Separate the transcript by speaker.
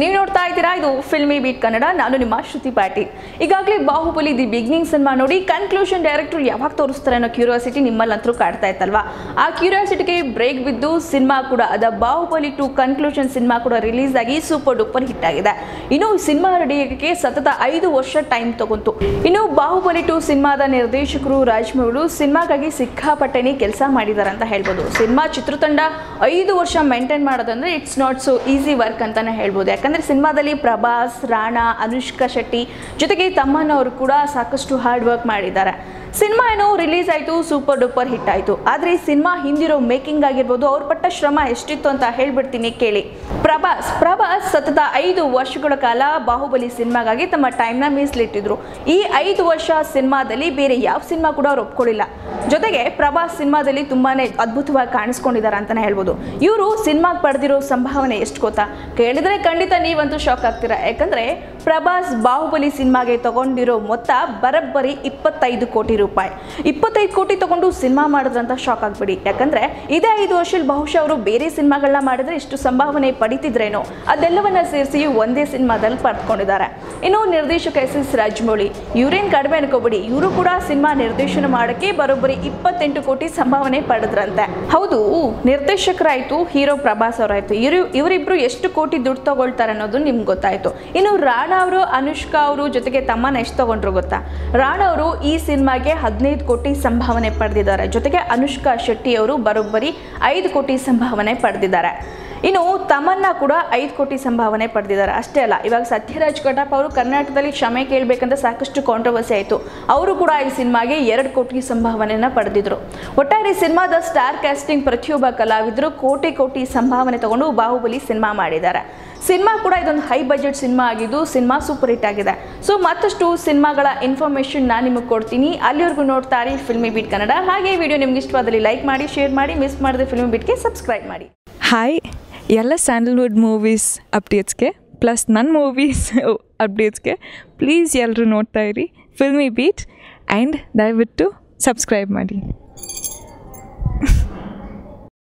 Speaker 1: ನೀವು ನೋಡ್ತಾ ಇದ್ದೀರಾ? ಇದು ಫಿಲ್ಮಿ ಬೀಟ್ ಕನ್ನಡ ನಾನು ನಿಮ್ಮ ಶ್ರುತಿ ಪಾಟೀಲ್. ಈಗಾಗಲೇ ಬಾಹುಬಲಿ ದಿ ಬಿಗಿನಿಂಗ್ ಸಿನಿಮಾ ನೋಡಿ ಕನ್ಕ್ಲೂಷನ್ ಡೈರೆಕ್ಟರ್ ಯಾವಾಗ ತೋರಿಸ್ತಾರೆ ಅನ್ನೋ ಕ್ಯೂರಿಯಾಸಿಟಿ ನಿಮ್ಮಲ್ಲಂತರೂ ಕಾಡ್ತಾ ಇತ್ತಲ್ವಾ? ಆ ಕ್ಯೂರಿಯಾಸಿಟಿಗೆ ಬ್ರೇಕ್ ಬಿದ್ದು ಸಿನಿಮಾ ಕೂಡ, ಅದ ಬಾಹುಬಲಿ ಟು ಕನ್ಕ್ಲೂಷನ್ ಸಿನಿಮಾ ಕೂಡ ರಿಲೀಸ್ ಆಗಿ ಸೂಪರ್ ಡೂಪರ್ ಹಿಟ್ ಆಗಿದೆ. ಇನ್ನು ಸಿನಿಮಾ ರೆಡಿಯಾಗಕ್ಕೆ ಸತತ ಐದು ವರ್ಷ ಟೈಮ್ ತಗೊಂತು. ಇನ್ನು ಬಾಹುಬಲಿ ಟು ಸಿನಿಮಾದ ನಿರ್ದೇಶಕರು ರಾಜ್ಮೌಳು ಸಿನಿಮಾಗಾಗಿ ಸಿಕ್ಕಾಪಟ್ಟೆನಿ ಕೆಲಸ ಮಾಡಿದ್ದಾರೆ ಅಂತ ಹೇಳ್ಬೋದು. ಸಿನಿಮಾ ಚಿತ್ರತಂಡ ಐದು ವರ್ಷ ಮೇಂಟೈನ್ ಮಾಡೋದಂದ್ರೆ it's not so easy work ಅಂತಾನೆ ಹೇಳ್ಬೋದು. ಯಾಕಂದ್ರೆ ಸಿನಿಮಾದಲ್ಲಿ ಪ್ರಭಾಸ್ ರಾಣಾ ಅನುಷ್ಕಾ ಶೆಟ್ಟಿ ಜೊತೆಗೆ ತಮ್ಮನವರು ಕೂಡ ಸಾಕಷ್ಟು ಹಾರ್ಡ್ ವರ್ಕ್ ಮಾಡಿದ್ದಾರೆ. ಸಿನಿಮಾ ಏನೋ ರಿಲೀಸ್ ಆಯಿತು, ಸೂಪರ್ ಡೂಪರ್ ಹಿಟ್ ಆಯಿತು. ಆದರೆ ಈ ಸಿನಿಮಾ ಹಿಂದಿರೋ ಮೇಕಿಂಗ್ ಆಗಿರ್ಬೋದು, ಅವ್ರ ಪಟ್ಟ ಶ್ರಮ ಎಷ್ಟಿತ್ತು ಅಂತ ಹೇಳ್ಬಿಡ್ತೀನಿ ಕೇಳಿ. ಪ್ರಭಾಸ್ ಪ್ರಭಾಸ್ ಸತತ ಐದು ವರ್ಷಗಳ ಕಾಲ ಬಾಹುಬಲಿ ಸಿನಿಮಾಗಾಗಿ ತಮ್ಮ ಟೈಮ್ನ ಮೀಸಲಿಟ್ಟಿದ್ರು. ಈ ಐದು ವರ್ಷ ಸಿನಿಮಾದಲ್ಲಿ ಬೇರೆ ಯಾವ ಸಿನಿಮಾ ಕೂಡ ಅವ್ರು ಒಪ್ಕೊಳ್ಳಿಲ್ಲ ಜೊತೆಗೆ ಪ್ರಭಾಸ್ ಸಿನಿಮಾದಲ್ಲಿ ತುಂಬಾನೇ ಅದ್ಭುತವಾಗಿ ಕಾಣಿಸ್ಕೊಂಡಿದ್ದಾರೆ ಅಂತಲೇ ಹೇಳ್ಬೋದು. ಇವರು ಸಿನಿಮಾಗೆ ಪಡೆದಿರೋ ಸಂಭಾವನೆ ಎಷ್ಟು ಗೊತ್ತಾ? ಕೇಳಿದರೆ ಖಂಡಿತ ನೀವಂತೂ ಶಾಕ್ ಆಗ್ತೀರಾ? ಯಾಕಂದ್ರೆ ಪ್ರಭಾಸ್ ಬಾಹುಬಲಿ ಸಿನಿಮಾಗೆ ತಗೊಂಡಿರೋ ಮೊತ್ತ ಬರಬ್ಬರಿ ಇಪ್ಪತ್ತೈದು ಕೋಟಿ ರೂಪಾಯಿ. ಇಪ್ಪತ್ತೈದು ಕೋಟಿ ತಗೊಂಡು ಸಿನಿಮಾ ಮಾಡಿದ್ರಂತ ಶಾಕ್ ಆಗ್ಬಿಡಿ. ಯಾಕಂದ್ರೆ ಇದೇ ಐದು ವರ್ಷದಲ್ಲಿ ಬಹುಶಃ ಅವರು ಬೇರೆ ಸಿನಿಮಾಗಳನ್ನ ಮಾಡಿದ್ರೆ ಇಷ್ಟು ಸಂಭಾವನೆ ಪಡಿತಿದ್ರೇನೋ, ಅದೆಲ್ಲವನ್ನ ಸೇರಿಸಿ ಒಂದೇ ಸಿನಿಮಾದಲ್ಲಿ ಪಡ್ಕೊಂಡಿದ್ದಾರೆ. ಇನ್ನು ನಿರ್ದೇಶಕ ಎಸ್ ಎಸ್ ರಾಜಮೌಳಿ, ಇವರೇನು ಕಡಿಮೆ ಅನ್ಕೋಬಿಡಿ, ಇವರು ಕೂಡ ಸಿನಿಮಾ ನಿರ್ದೇಶನ ಮಾಡಕ್ಕೆ ಬರೋಬ್ಬರಿ ಇಪ್ಪತ್ತೆಂಟು ಕೋಟಿ ಸಂಭಾವನೆ ಪಡೆದ್ರಂತೆ. ಹೌದು, ನಿರ್ದೇಶಕರಾಯ್ತು, ಹೀರೋ ಪ್ರಭಾಸ್ ಅವರಾಯ್ತು, ಇವರು ಇವರಿಬ್ರು ಎಷ್ಟು ಕೋಟಿ ದುಡ್ಡು ತಗೊಳ್ತಾರೆ ಅನ್ನೋದು ನಿಮ್ಗೆ ಗೊತ್ತಾಯ್ತು. ಇನ್ನು ರಾಣಾ ಅವರು, ಅನುಷ್ಕಾ ಅವರು ಜೊತೆಗೆ ತಮ್ಮನ ಎಷ್ಟು ತಗೊಂಡ್ರು ಗೊತ್ತಾ? ರಾಣಾ ಅವರು ಈ ಸಿನಿಮಾಗೆ ಹದಿನೈದು ಕೋಟಿ ಸಂಭಾವನೆ ಪಡೆದಿದ್ದಾರೆ. ಜೊತೆಗೆ ಅನುಷ್ಕಾ ಶೆಟ್ಟಿ ಅವರು ಬರೋಬ್ಬರಿ ಐದು ಕೋಟಿ ಸಂಭಾವನೆ ಪಡೆದಿದ್ದಾರೆ. ಇನ್ನು ತಮನ್ನ ಕೂಡ ಐದು ಕೋಟಿ ಸಂಭಾವನೆ ಪಡೆದಿದ್ದಾರೆ. ಅಷ್ಟೇ ಅಲ್ಲ, ಇವಾಗ ಸತ್ಯರಾಜ್ ಕಟಪ್ ಅವರು ಕರ್ನಾಟಕದಲ್ಲಿ ಕ್ಷಮೆ ಕೇಳಬೇಕಂತ ಸಾಕಷ್ಟು ಕಾಂಟ್ರವರ್ಸಿ ಆಯಿತು. ಅವರು ಕೂಡ ಈ ಸಿನಿಮಾಗೆ ಎರಡು ಕೋಟಿ ಸಂಭಾವನೆಯನ್ನು ಪಡೆದಿದ್ರು. ಒಟ್ಟಾರೆ ಸಿನಿಮಾದ ಸ್ಟಾರ್ ಕ್ಯಾಸ್ಟಿಂಗ್ ಪ್ರತಿಯೊಬ್ಬ ಕಲಾವಿದರು ಕೋಟಿ ಕೋಟಿ ಸಂಭಾವನೆ ತಗೊಂಡು ಬಾಹುಬಲಿ ಸಿನಿಮಾ ಮಾಡಿದ್ದಾರೆ. ಸಿನಿಮಾ ಕೂಡ ಇದೊಂದು ಹೈ ಬಜೆಟ್ ಸಿನಿಮಾ ಆಗಿದ್ದು ಸಿನಿಮಾ ಸೂಪರ್ ಹಿಟ್ ಆಗಿದೆ. ಸೊ ಮತ್ತಷ್ಟು ಸಿನಿಮಾಗಳ ಇನ್ಫಾರ್ಮೇಷನ್ ನಾನು ನಿಮಗೆ ಕೊಡ್ತೀನಿ. ಅಲ್ಲಿವರೆಗೂ ಇರಿ ಫಿಲ್ಮಿ ಬೀಟ್ ಕನ್ನಡ ಹಾಗೆ ವಿಡಿಯೋ ನಿಮ್ಗೆ ಇಷ್ಟವಾದಲ್ಲಿ ಲೈಕ್ ಮಾಡಿ ಶೇರ್ ಮಾಡಿ ಮಿಸ್ ಮಾಡದೆ ಫಿಲ್ಮಿ ಬೀಟ್ಗೆ ಸಬ್ಸ್ಕ್ರೈಬ್ ಮಾಡಿ.
Speaker 2: ಹಾಯ್ ಎಲ್ಲ ಸ್ಯಾಂಡಲ್ವುಡ್ ಮೂವೀಸ್ ಅಪ್ಡೇಟ್ಸ್ಗೆ ಪ್ಲಸ್ ನನ್ನ ಮೂವೀಸ್ ಅಪ್ಡೇಟ್ಸ್ಗೆ ಪ್ಲೀಸ್ ಎಲ್ಲರೂ ನೋಡ್ತಾ ಇರಿ ಫಿಲ್ಮಿ ಬೀಟ್ ಆ್ಯಂಡ್ ದಯವಿಟ್ಟು ಸಬ್ಸ್ಕ್ರೈಬ್ ಮಾಡಿ.